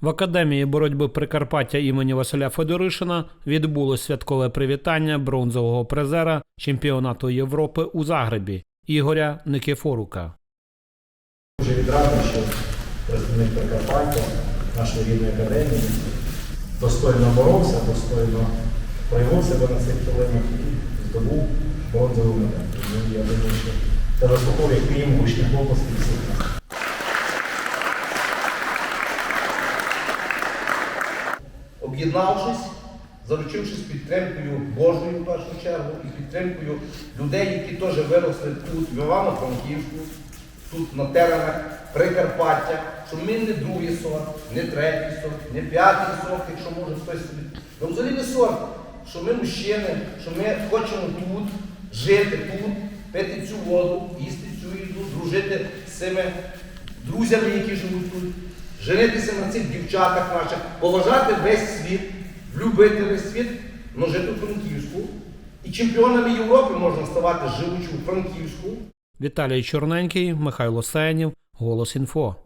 В академії боротьби Прикарпаття імені Василя Федоришина відбулось святкове привітання бронзового призера чемпіонату Європи у Загребі Ігоря Никифорука. Дуже відрадий, що представник Прикарпаття, нашої рідної академії, достойно боровся, достойно проявив себе на цих хвилинах і здобув бронзову медаль. Я думаю, що це заслуговує крім гучних оплесків всіх об'єднавшись, заручившись підтримкою Божою в першу чергу і підтримкою людей, які теж виросли тут, в Івано-Франківську, тут на теренах Прикарпаття, що ми не другий сорт, не третій сорт, не п'ятий сорт, якщо може хтось собі. Ми взагалі не сорт, що ми мужчини, що ми хочемо тут жити, тут, пити цю воду, їсти цю їду, дружити з цими друзями, які живуть тут, женитися на цих дівчатах наших, поважати весь світ, любити весь світ, але жити у Франківську. І чемпіонами Європи можна ставати живучи у Франківську. Віталій Чорненький, Михайло Сенів, Голос інфо.